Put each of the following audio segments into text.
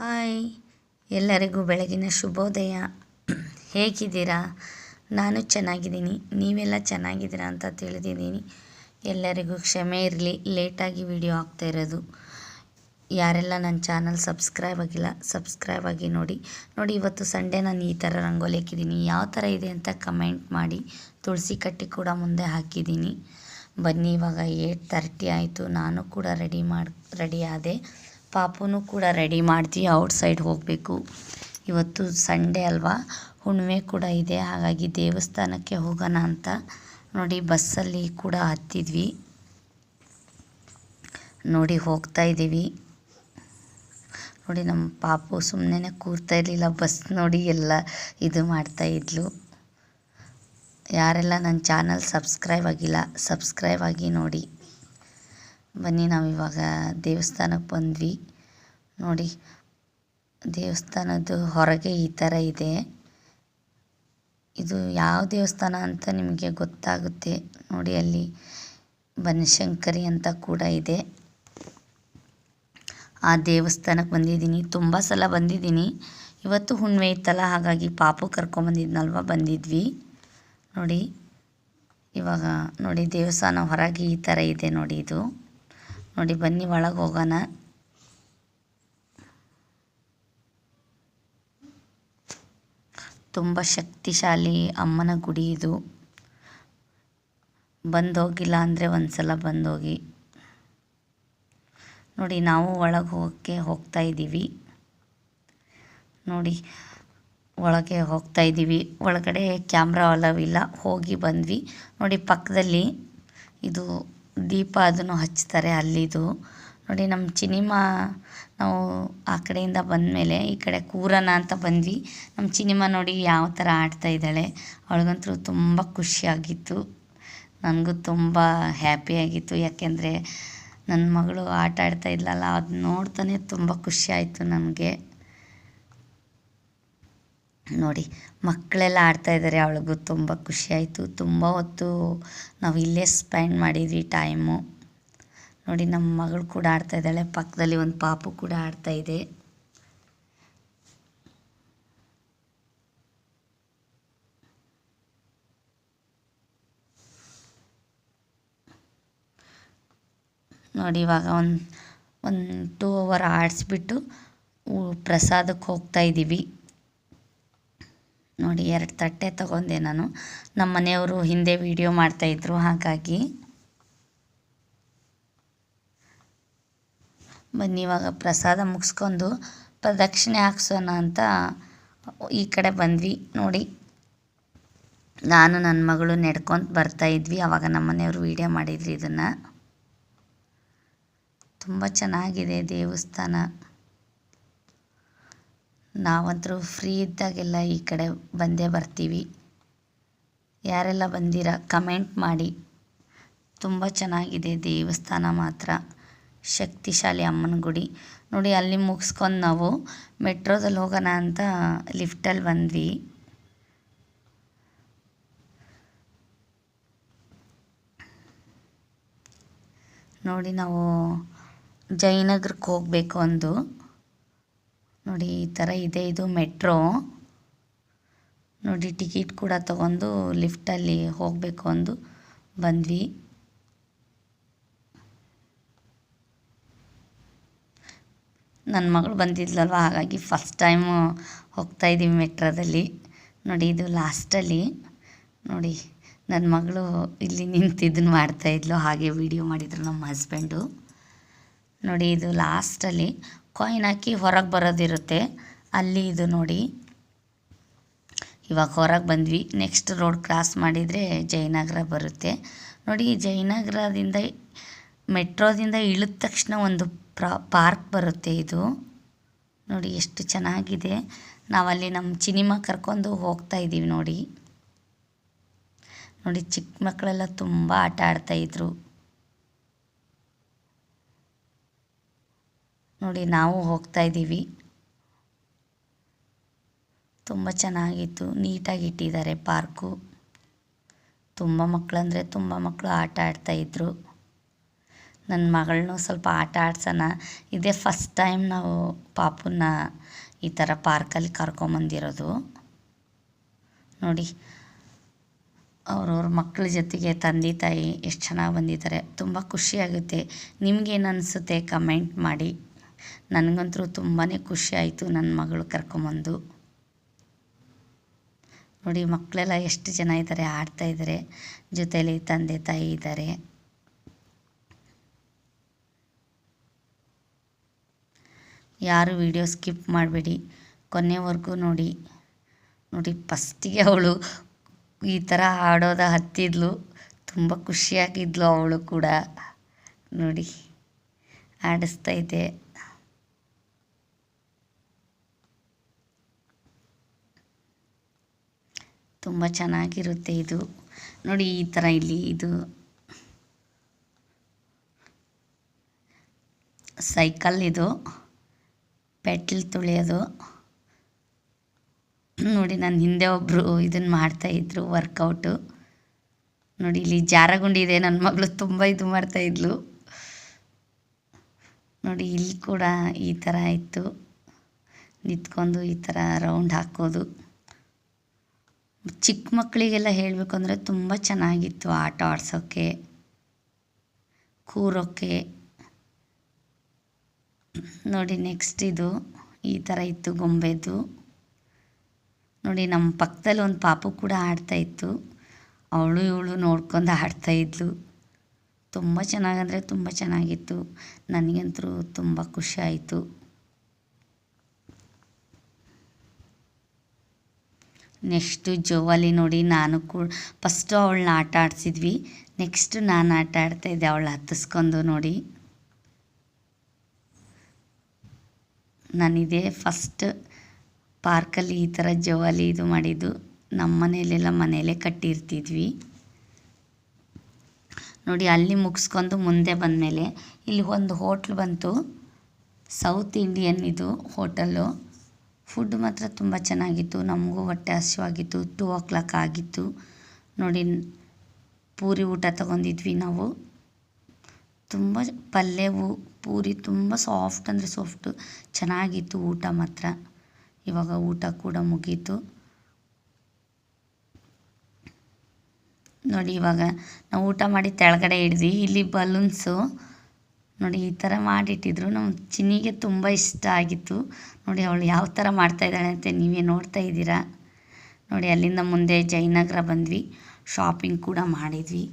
Hi, ಎಲ್ಲರಿಗೂ ಬೆಳಗಿನ ಶುಭೋದಯ. ಹೇಗಿದ್ದೀರಾ? ನಾನು ಚೆನ್ನಾಗಿದ್ದೀನಿ. ನೀವೆಲ್ಲ ಚೆನ್ನಾಗಿದ್ದೀರಾ ಅಂತ ತಿಳಿದಿದ್ದೀನಿ. ಎಲ್ಲರಿಗೂ ಕ್ಷಮೆ ಇರಲಿ, ಲೇಟಾಗಿ ವಿಡಿಯೋ ಆಗ್ತಾ ಇರೋದು. ಯಾರೆಲ್ಲ ನನ್ನ ಚಾನಲ್ ಸಬ್ಸ್ಕ್ರೈಬ್ ಆಗಿಲ್ಲ, ಸಬ್ಸ್ಕ್ರೈಬ್ ಆಗಿ ನೋಡಿ. ನೋಡಿ, ಇವತ್ತು ಸಂಡೇ ನಾನು ಈ ಥರ ರಂಗೋಲಿ ಹಾಕಿದ್ದೀನಿ. ಯಾವ ಥರ ಇದೆ ಅಂತ ಕಮೆಂಟ್ ಮಾಡಿ, ತುಳಸಿ ಕಟ್ಟಿ ಕೂಡ ಮುಂದೆ ಹಾಕಿದ್ದೀನಿ. ಬನ್ನಿ, ಇವಾಗ ಏಟ್ ತರ್ಟಿ ಆಯಿತು. ನಾನು ಕೂಡ ರೆಡಿ ಮಾಡಿ, ರೆಡಿ ಆದೆ. ಪಾಪುನೂ ಕೂಡ ರೆಡಿ ಮಾಡ್ತೀವಿ ಔಟ್ ಸೈಡ್ ಹೋಗಬೇಕು. ಇವತ್ತು ಸಂಡೇ ಅಲ್ವಾ? ಹುಣ್ಣಿಮೆ ಕೂಡ ಇದೆ, ಹಾಗಾಗಿ ದೇವಸ್ಥಾನಕ್ಕೆ ಹೋಗೋಣ ಅಂತ ನೋಡಿ ಬಸ್ಸಲ್ಲಿ ಕೂಡ ಹತ್ತಿದ್ವಿ. ನೋಡಿ ಹೋಗ್ತಾ ಇದ್ದೀವಿ. ನೋಡಿ ನಮ್ಮ ಪಾಪು ಸುಮ್ಮನೆ ಕೂರ್ತಾ ಇರಲಿಲ್ಲ, ಬಸ್ ನೋಡಿ ಎಲ್ಲ ಇದು ಮಾಡ್ತಾ ಇದ್ಲು. ಯಾರೆಲ್ಲ ನನ್ನ ಚಾನಲ್ ಸಬ್ಸ್ಕ್ರೈಬ್ ಆಗಿಲ್ಲ, ಸಬ್ಸ್ಕ್ರೈಬ್ ಆಗಿ ನೋಡಿ. ಬನ್ನಿ ನಾವು ಇವಾಗ ದೇವಸ್ಥಾನಕ್ಕೆ ಬಂದ್ವಿ. ನೋಡಿ, ದೇವಸ್ಥಾನದ್ದು ಹೊರಗೆ ಈ ಥರ ಇದೆ. ಇದು ಯಾವ ದೇವಸ್ಥಾನ ಅಂತ ನಿಮಗೆ ಗೊತ್ತಾಗುತ್ತೆ. ನೋಡಿ, ಅಲ್ಲಿ ಬನಶಂಕರಿ ಅಂತ ಕೂಡ ಇದೆ. ಆ ದೇವಸ್ಥಾನಕ್ಕೆ ಬಂದಿದ್ದೀನಿ. ತುಂಬ ಸಲ ಬಂದಿದ್ದೀನಿ. ಇವತ್ತು ಹುಣ್ಣಿಮೆ ಇತ್ತಲ್ಲ, ಹಾಗಾಗಿ ಪಾಪು ಕರ್ಕೊಂಬಂದಿದ್ನಲ್ವ ಬಂದಿದ್ವಿ. ನೋಡಿ, ಇವಾಗ ನೋಡಿ, ದೇವಸ್ಥಾನ ಹೊರಗೆ ಈ ಥರ ಇದೆ ನೋಡಿ ಇದು. ನೋಡಿ, ಬನ್ನಿ, ಒಳಗೆ ಹೋಗೋಣ. ತುಂಬ ಶಕ್ತಿಶಾಲಿ ಅಮ್ಮನ ಗುಡಿ ಇದು. ಬಂದೋಗಿಲ್ಲ ಅಂದರೆ ಒಂದು ಸಲ ಬಂದೋಗಿ. ನೋಡಿ, ನಾವು ಒಳಗೆ ಹೋಗೋಕ್ಕೆ ಹೋಗ್ತಾ ಇದ್ದೀವಿ. ನೋಡಿ, ಒಳಗೆ ಹೋಗ್ತಾ ಇದ್ದೀವಿ. ಒಳಗಡೆ ಕ್ಯಾಮ್ರಾ ಅಲವಿಲ್ಲ ಹೋಗಿ ಬಂದ್ವಿ. ನೋಡಿ, ಪಕ್ಕದಲ್ಲಿ ಇದು ದೀಪ ಅದನ್ನು ಹಚ್ತಾರೆ ಅಲ್ಲಿದು. ನೋಡಿ ನಮ್ಮ ಚಿನಿಮಾ ನಾವು ಆ ಕಡೆಯಿಂದ ಬಂದ ಮೇಲೆ ಈ ಕಡೆ ಕೂರನ ಅಂತ ಬಂದ್ವಿ. ನಮ್ಮ ಚಿನಿಮಾ ನೋಡಿ ಯಾವ ಥರ ಆಡ್ತಾ ಇದ್ದಾಳೆ. ಅವಳಿಗಂತೂ ತುಂಬ ಖುಷಿಯಾಗಿತ್ತು. ನನಗೂ ತುಂಬ ಹ್ಯಾಪಿಯಾಗಿತ್ತು ಯಾಕೆಂದರೆ ನನ್ನ ಮಗಳು ಆಟ ಆಡ್ತಾ ಇದ್ಲಲ್ಲ ಅದು ನೋಡ್ತಾನೆ ತುಂಬ ಖುಷಿ ಆಯಿತು ನನಗೆ. ನೋಡಿ, ಮಕ್ಕಳೆಲ್ಲ ಆಡ್ತಾ ಇದ್ದಾರೆ ಅವಳಿಗೂ ತುಂಬ ಖುಷಿ ಆಯಿತು. ತುಂಬ ಹೊತ್ತು ನಾವು ಇಲ್ಲೇ ಸ್ಪೆಂಡ್ ಮಾಡಿದ್ವಿ ಟೈಮು ನೋಡಿ ನಮ್ಮ ಮಗಳು ಕೂಡ ಆಡ್ತಾ ಇದ್ದಾಳೆ, ಪಕ್ಕದಲ್ಲಿ ಒಂದು ಪಾಪು ಕೂಡ ಆಡ್ತಾ ಇದೆ. ನೋಡಿ, ಇವಾಗ ಒಂದು ಒಂದು ಟೂ ಅವರ್ ಆಡಿಸ್ಬಿಟ್ಟು ಪ್ರಸಾದಕ್ಕೆ ಹೋಗ್ತಾ ಇದ್ದೀವಿ ನೋಡಿ ಎರಡು ತಟ್ಟೆ ತಗೊಂಡೆ ನಾನು. ನಮ್ಮ ಮನೆಯವರು ಹಿಂದೆ ವಿಡಿಯೋ ಮಾಡ್ತಾಯಿದ್ರು ಹಾಗಾಗಿ. ಬನ್ನಿ, ಇವಾಗ ಪ್ರಸಾದ ಮುಗಿಸ್ಕೊಂಡು ಪ್ರದಕ್ಷಿಣೆ ಹಾಕ್ಸೋಣ ಅಂತ ಈ ಕಡೆ ಬಂದ್ವಿ. ನೋಡಿ, ನಾನು, ನನ್ನ ಮಗಳು ನೆಡ್ಕೊತ ಬರ್ತಾ ಇದ್ವಿ. ಆವಾಗ ನಮ್ಮ ಮನೆಯವರು ವಿಡಿಯೋ ಮಾಡಿದ್ರಿ ಇದನ್ನು. ತುಂಬ ಚೆನ್ನಾಗಿದೆ ದೇವಸ್ಥಾನ. ನಾವಂತರೂ ಫ್ರೀ ಇದ್ದಾಗೆಲ್ಲ ಈ ಕಡೆ ಬಂದೇ ಬರ್ತೀವಿ. ಯಾರೆಲ್ಲ ಬಂದಿರ ಕಮೆಂಟ್ ಮಾಡಿ. ತುಂಬ ಚೆನ್ನಾಗಿದೆ ದೇವಸ್ಥಾನ ಮಾತ್ರ. ಶಕ್ತಿಶಾಲಿ ಅಮ್ಮನ ಗುಡಿ. ನೋಡಿ ಅಲ್ಲಿ ಮುಗಿಸ್ಕೊಂಡು ನಾವು ಮೆಟ್ರೋದಲ್ಲಿ ಹೋಗೋಣ ಅಂತ ಲಿಫ್ಟಲ್ಲಿ ಬಂದ್ವಿ. ನೋಡಿ ನಾವು ಜಯನಗರಕ್ಕೆ ಹೋಗಬೇಕು ಒಂದು ನೋಡಿ, ಈ ಥರ ಇದೆ. ಇದು ಮೆಟ್ರೋ. ನೋಡಿ, ಟಿಕೆಟ್ ಕೂಡ ತಗೊಂಡು ಲಿಫ್ಟಲ್ಲಿ ಹೋಗಬೇಕು ಅಂದು ಬಂದ್ವಿ. ನನ್ನ ಮಗಳು ಬಂದಿದ್ಲಲ್ವ? ಹಾಗಾಗಿ ಫಸ್ಟ್ ಟೈಮು ಹೋಗ್ತಾ ಇದ್ದೀವಿ ಮೆಟ್ರೋದಲ್ಲಿ. ನೋಡಿ, ಇದು ಲಾಸ್ಟಲ್ಲಿ. ನೋಡಿ ನನ್ನ ಮಗಳು ಇಲ್ಲಿ ನಿಂತಿದ್ದನ್ನು ಮಾಡ್ತಾಯಿದ್ಲು ಹಾಗೆ ವಿಡಿಯೋ ಮಾಡಿದರು ನಮ್ಮ ಹಸ್ಬೆಂಡು ನೋಡಿ, ಇದು ಲಾಸ್ಟಲ್ಲಿ. ಕಾಯಿನ್ ಹಾಕಿ ಹೊರಗೆ ಬರೋದಿರುತ್ತೆ. ಅಲ್ಲಿ ಇದು ನೋಡಿ. ಇವಾಗ ಹೊರಗೆ ಬಂದ್ವಿ. ನೆಕ್ಸ್ಟ್ ರೋಡ್ ಕ್ರಾಸ್ ಮಾಡಿದರೆ ಜಯನಗರ ಬರುತ್ತೆ. ನೋಡಿ, ಜಯನಗರದಿಂದ ಮೆಟ್ರೋದಿಂದ ಇಳಿದ ತಕ್ಷಣ ಒಂದು ಪ್ರಾ, ಪಾರ್ಕ್ ಬರುತ್ತೆ ಇದು. ನೋಡಿ, ಎಷ್ಟು ಚೆನ್ನಾಗಿದೆ. ನಾವಲ್ಲಿ ನಮ್ಮ ಸಿನಿಮಾ ಕರ್ಕೊಂಡು ಹೋಗ್ತಾ ಇದ್ದೀವಿ ನೋಡಿ. ನೋಡಿ, ಚಿಕ್ಕ ಮಕ್ಕಳೆಲ್ಲ ತುಂಬ ಆಟ ಆಡ್ತಾಯಿದ್ರು ನೋಡಿ, ನಾವು ಹೋಗ್ತಾ ಇದ್ದೀವಿ. ತುಂಬ ಚೆನ್ನಾಗಿತ್ತು. ನೀಟಾಗಿ ಇಟ್ಟಿದ್ದಾರೆ ಪಾರ್ಕು. ತುಂಬ ಮಕ್ಕಳಂದರೆ ತುಂಬ ಮಕ್ಕಳು ಆಟ ಆಡ್ತಾಯಿದ್ರು ನನ್ನ ಮಗಳನ್ನೂ ಸ್ವಲ್ಪ ಆಟ ಆಡ್ಸೋಣ. ಇದೇ ಫಸ್ಟ್ ಟೈಮ್ ನಾವು ಪಾಪುನ ಈ ಥರ ಪಾರ್ಕಲ್ಲಿ ಕರ್ಕೊಂಬಂದಿರೋದು. ನೋಡಿ, ಅವ್ರವ್ರ ಮಕ್ಕಳ ಜೊತೆಗೆ ತಂದೆ ತಾಯಿ ಎಷ್ಟು ಚೆನ್ನಾಗಿ ಬಂದಿದ್ದಾರೆ. ತುಂಬ ಖುಷಿಯಾಗುತ್ತೆ ನಿಮಗೇನು ಅನಿಸುತ್ತೆ? ಕಮೆಂಟ್ ಮಾಡಿ. ನನಗಂತೂ ತುಂಬಾ ಖುಷಿ ಆಯಿತು ನನ್ನ ಮಗಳು ಕರ್ಕೊಂಬಂದು. ನೋಡಿ, ಮಕ್ಕಳೆಲ್ಲ ಎಷ್ಟು ಜನ ಇದ್ದಾರೆ, ಆಡ್ತಾ ಇದ್ದಾರೆ ಜೊತೇಲಿ ತಂದೆ, ತಾಯಿ ಇದ್ದಾರೆ. ಯಾರು ವಿಡಿಯೋ ಸ್ಕಿಪ್ ಮಾಡಬೇಡಿ, ಕೊನೆವರೆಗೂ ನೋಡಿ. ನೋಡಿ, ಫಸ್ಟಿಗೆ ಅವಳು ಈ ಥರ ಆಡೋದ ಹತ್ತಿದ್ಲು, ತುಂಬ ಖುಷಿಯಾಗಿದ್ಲು ಅವಳು ಕೂಡ. ನೋಡಿ, ಆಡಿಸ್ತಾ ಇದ್ದೆ ತುಂಬ ಚೆನ್ನಾಗಿರುತ್ತೆ ಇದು. ನೋಡಿ ಈ ಥರ ಇಲ್ಲಿ ಇದು. ಸೈಕಲ್ ಇದು. ಪೆಟ್ಲ್ ತುಳಿಯೋದು. ನೋಡಿ ನನ್ನ ಹಿಂದೆ ಒಬ್ಬರು ಇದನ್ನು ಮಾಡ್ತಾಯಿದ್ರು ವರ್ಕೌಟು ನೋಡಿ ಇಲ್ಲಿ ಜಾರಗುಂಡಿ ಇದೆ ನನ್ನ ಮಗಳು ತುಂಬ ಇದು ಮಾಡ್ತಾಯಿದ್ಲು ನೋಡಿ ಇಲ್ಲಿ ಕೂಡ ಈ ಥರ ಇತ್ತು. ನಿಂತ್ಕೊಂಡು ಈ ಥರ ರೌಂಡ್ ಹಾಕೋದು. ಚಿಕ್ಕ ಮಕ್ಕಳಿಗೆಲ್ಲ ಹೇಳಬೇಕು ಅಂದರೆ ತುಂಬ ಚೆನ್ನಾಗಿತ್ತು ಆಟ ಆಡ್ಸೋಕ್ಕೆ ಕೂರೋಕ್ಕೆ ನೋಡಿ ನೆಕ್ಸ್ಟ್ ಇದು, ಈ ಥರ ಇತ್ತು ಗೊಂಬೆದು. ನೋಡಿ ನಮ್ಮ ಪಕ್ಕದಲ್ಲಿ ಒಂದು ಪಾಪು ಕೂಡ ಆಡ್ತಾ ಇತ್ತು. ಅವಳು ಇವಳು ನೋಡ್ಕೊಂಡು ಆಡ್ತಾ ಇದ್ಲು. ತುಂಬ ಚೆನ್ನಾಗಂದರೆ ತುಂಬ ಚೆನ್ನಾಗಿತ್ತು. ನನಗಂತೂ ತುಂಬ ಖುಷಿ ಆಯಿತು. ನೆಕ್ಸ್ಟು ಜೋವಾಲಿ ನೋಡಿ ನಾನು ಕೂಡ ಫಸ್ಟು ಅವಳನ್ನ ಆಟ ಆಡಿಸಿದ್ವಿ. ನೆಕ್ಸ್ಟು ನಾನು ಆಟ ಆಡ್ತಾಯಿದ್ದೆ ಅವಳು ಹತ್ತಿಸ್ಕೊಂಡು ನೋಡಿ. ನಾನಿದೇ ಫಸ್ಟ್ ಪಾರ್ಕಲ್ಲಿ ಈ ಥರ ಜೋವಾಲಿ ಇದು ಮಾಡಿದ್ದು. ನಮ್ಮ ಮನೆಯಲ್ಲೆಲ್ಲ ಮನೆಯಲ್ಲೇ ಕಟ್ಟಿರ್ತಿದ್ವಿ. ನೋಡಿ ಅಲ್ಲಿ ಮುಗಿಸ್ಕೊಂಡು ಮುಂದೆ ಬಂದಮೇಲೆ ಇಲ್ಲಿ ಒಂದು ಹೋಟ್ಲ್ ಬಂತು. ಸೌತ್ ಇಂಡಿಯನ್ ಇದು ಹೋಟೆಲ್ಲು. ಫುಡ್ ಮಾತ್ರ ತುಂಬ ಚೆನ್ನಾಗಿತ್ತು. ನಮಗೂ ಹೊಟ್ಟೆ ಹಸಿವಾಗಿತ್ತು. ಟೂ ಓ ಕ್ಲಾಕ್ ಆಗಿತ್ತು. ನೋಡಿ, ಪೂರಿ ಊಟ ತಗೊಂಡಿದ್ವಿ ನಾವು. ತುಂಬ ಪಲ್ಯವು ಪೂರಿ ತುಂಬ ಸಾಫ್ಟ್ ಅಂದರೆ ಸಾಫ್ಟು ಚೆನ್ನಾಗಿತ್ತು ಊಟ ಮಾತ್ರ. ಇವಾಗ ಊಟ ಕೂಡ ಮುಗೀತು. ನೋಡಿ, ಇವಾಗ ನಾವು ಊಟ ಮಾಡಿ ತೆಳಗಡೆ ಇಡ್ವಿ ಇಲ್ಲಿ ಬಲೂನ್ಸು ನೋಡಿ, ಈ ಥರ ಮಾಡಿಟ್ಟಿದ್ರು. ನಮ್ಮ ಚಿನ್ನಿಗೆ ತುಂಬ ಇಷ್ಟ ಆಗಿತ್ತು. ನೋಡಿ, ಅವಳು ಯಾವ ಥರ ಮಾಡ್ತಾಯಿದ್ದಾಳೆ ಅಂತ ನೀವೇ ನೋಡ್ತಾ ಇದ್ದೀರಾ? ನೋಡಿ, ಅಲ್ಲಿಂದ ಮುಂದೆ ಜಯನಗರ ಬಂದ್ವಿ. ಶಾಪಿಂಗ್ ಕೂಡ ಮಾಡಿದ್ವಿ.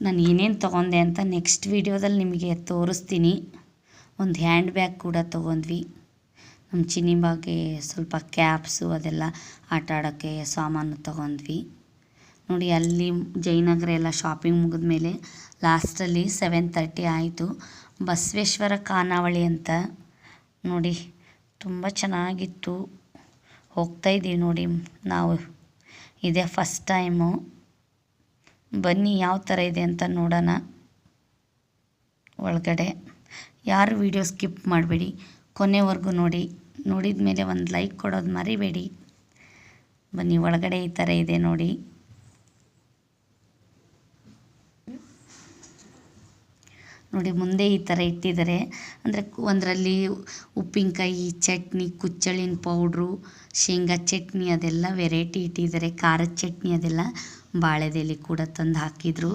ನಾನು ಏನೇನು ತೊಗೊಂಡೆ ಅಂತ ನೆಕ್ಸ್ಟ್ ವೀಡಿಯೋದಲ್ಲಿ ನಿಮಗೆ ತೋರಿಸ್ತೀನಿ. ಒಂದು ಹ್ಯಾಂಡ್ ಬ್ಯಾಗ್ ಕೂಡ ತೊಗೊಂಡ್ವಿ. ನಮ್ಮ ಚಿನ್ನಿ ಬಗ್ಗೆ ಸ್ವಲ್ಪ ಕ್ಯಾಪ್ಸು ಅದೆಲ್ಲ ಆಟ ಆಡೋಕ್ಕೆ ಸಾಮಾನು ತೊಗೊಂಡ್ವಿ. ನೋಡಿ, ಅಲ್ಲಿ ಜಯನಗರ ಎಲ್ಲ ಶಾಪಿಂಗ್ ಮುಗಿದ ಮೇಲೆ ಲಾಸ್ಟಲ್ಲಿ ಸೆವೆನ್ ತರ್ಟಿ ಆಯಿತು. ಬಸವೇಶ್ವರ ಖಾನಾವಳಿ ಅಂತ ನೋಡಿ, ತುಂಬ ಚೆನ್ನಾಗಿತ್ತು. ಹೋಗ್ತಾ ಇದ್ದೀವಿ ನೋಡಿ, ನಾವು ಇದೇ ಫಸ್ಟ್ ಟೈಮು ಬನ್ನಿ, ಯಾವ ಥರ ಇದೆ ಅಂತ ನೋಡೋಣ. ಒಳಗಡೆ ಯಾರು ವಿಡಿಯೋ ಸ್ಕಿಪ್ ಮಾಡಬೇಡಿ, ಕೊನೆವರೆಗೂ ನೋಡಿ. ನೋಡಿದ ಮೇಲೆ ಒಂದು ಲೈಕ್ ಕೊಡೋದು ಮರಿಬೇಡಿ. ಬನ್ನಿ, ಒಳಗಡೆ ಈ ಥರ ಇದೆ ನೋಡಿ. ನೋಡಿ ಮುಂದೆ ಈ ಥರ ಇಟ್ಟಿದ್ದಾರೆ. ಅಂದರೆ ಒಂದರಲ್ಲಿ ಉಪ್ಪಿನಕಾಯಿ, ಚಟ್ನಿ, ಕುಚ್ಚಳಿನ ಪೌಡ್ರು, ಶೇಂಗಾ ಚಟ್ನಿ ಅದೆಲ್ಲ ವೆರೈಟಿ ಇಟ್ಟಿದ್ದಾರೆ. ಖಾರದ ಚಟ್ನಿ ಅದೆಲ್ಲ ಬಾಳೆದೆಲೆ ಕೂಡ ತಂದು ಹಾಕಿದರು.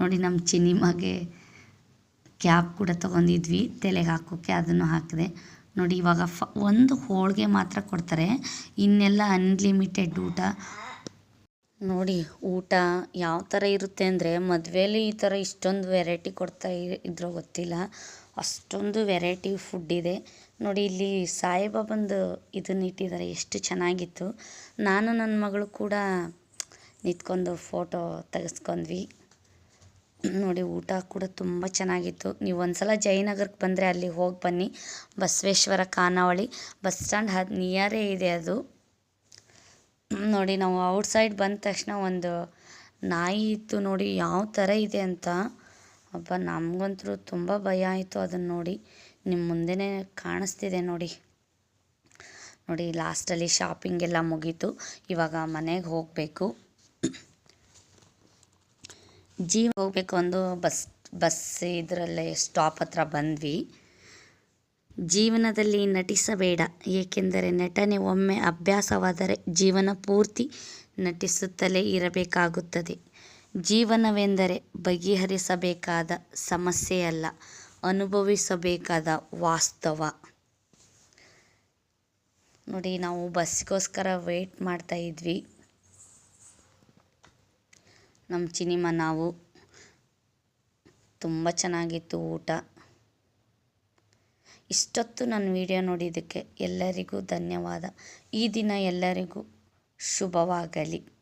ನೋಡಿ ನಮ್ಮ ಚಿನಿಮಗೆ ಕ್ಯಾಪ್ ಕೂಡ ತೊಗೊಂಡಿದ್ವಿ. ತಲೆಗೆ ಹಾಕೋಕ್ಕೆ ಅದನ್ನು ಹಾಕಿದೆ. ನೋಡಿ ಇವಾಗ ಫ ಒಂದು ಹೋಳಿಗೆ ಮಾತ್ರ ಕೊಡ್ತಾರೆ. ಇನ್ನೆಲ್ಲ ಅನ್ಲಿಮಿಟೆಡ್ ಊಟ. ನೋಡಿ, ಊಟ ಯಾವ ಥರ ಇರುತ್ತೆ ಅಂದರೆ ಮದುವೆಯಲ್ಲಿ ಈ ಥರ ಇಷ್ಟೊಂದು ವೆರೈಟಿ ಕೊಡ್ತಾ ಇದ್ರೋ ಗೊತ್ತಿಲ್ಲ. ಅಷ್ಟೊಂದು ವೆರೈಟಿ ಫುಡ್ ಇದೆ. ನೋಡಿ, ಇಲ್ಲಿ ಸಾಯಿಬಾಬಂದು ಇದನ್ನ ಇಟ್ಟಿದ್ದಾರೆ ಎಷ್ಟು ಚೆನ್ನಾಗಿತ್ತು. ನಾನು ನನ್ನ ಮಗಳು ಕೂಡ ನಿಂತ್ಕೊಂಡು ಫೋಟೋ ತೆಗೆಸ್ಕೊಂಡ್ವಿ. ನೋಡಿ, ಊಟ ಕೂಡ ತುಂಬ ಚೆನ್ನಾಗಿತ್ತು. ನೀವು ಒಂದ್ಸಲ ಜಯನಗರಕ್ಕೆ ಬಂದರೆ ಅಲ್ಲಿ ಹೋಗಿ ಬನ್ನಿ. ಬಸವೇಶ್ವರ ಖಾನಾವಳಿ ಬಸ್ ಸ್ಟ್ಯಾಂಡ್ ಹದ್ ನಿಯರೇ ಇದೆ ಅದು. ನೋಡಿ, ನಾವು ಔಟ್ಸೈಡ್ ಬಂದ ತಕ್ಷಣ ಒಂದು ನಾಯಿ ಇತ್ತು ನೋಡಿ, ಯಾವ ಥರ ಇದೆ ಅಂತ. ಅಬ್ಬ, ನಮಗಂತೂ ತುಂಬ ಭಯ ಆಯಿತು ಅದನ್ನು ನೋಡಿ. ನಿಮ್ಮ ಮುಂದೆನೇ ಕಾಣಿಸ್ತಿದೆ ನೋಡಿ. ನೋಡಿ ಲಾಸ್ಟಲ್ಲಿ ಶಾಪಿಂಗ್ ಎಲ್ಲ ಮುಗೀತು. ಇವಾಗ ಮನೆಗೆ ಹೋಗಬೇಕು. ಜೀವ ಹೋಗಬೇಕು ಒಂದು ಬಸ್ ಬಸ್ ಇದರಲ್ಲೇ ಸ್ಟಾಪ್ ಹತ್ರ ಬಂದ್ವಿ. ಜೀವನದಲ್ಲಿ ನಟಿಸಬೇಡ, ಏಕೆಂದರೆ ನಟನೆ ಒಮ್ಮೆ ಅಭ್ಯಾಸವಾದರೆ ಜೀವನ ಪೂರ್ತಿ ನಟಿಸುತ್ತಲೇ ಇರಬೇಕಾಗುತ್ತದೆ. ಜೀವನವೆಂದರೆ ಬಗೆಹರಿಸಬೇಕಾದ ಸಮಸ್ಯೆಯಲ್ಲ, ಅನುಭವಿಸಬೇಕಾದ ವಾಸ್ತವ. ನೋಡಿ, ನಾವು ಬಸ್ಗೋಸ್ಕರ ವೇಟ್ ಮಾಡ್ತಾ ಇದ್ವಿ. ನಮ್ಮ ಚಿನಿಮ, ನಾವು ತುಂಬ ಚೆನ್ನಾಗಿತ್ತು ಊಟ. ಇಷ್ಟೊತ್ತು ನನ್ನ ವಿಡಿಯೋ ನೋಡಿದ್ದಕ್ಕೆ ಎಲ್ಲರಿಗೂ ಧನ್ಯವಾದ. ಈ ದಿನ ಎಲ್ಲರಿಗೂ ಶುಭವಾಗಲಿ.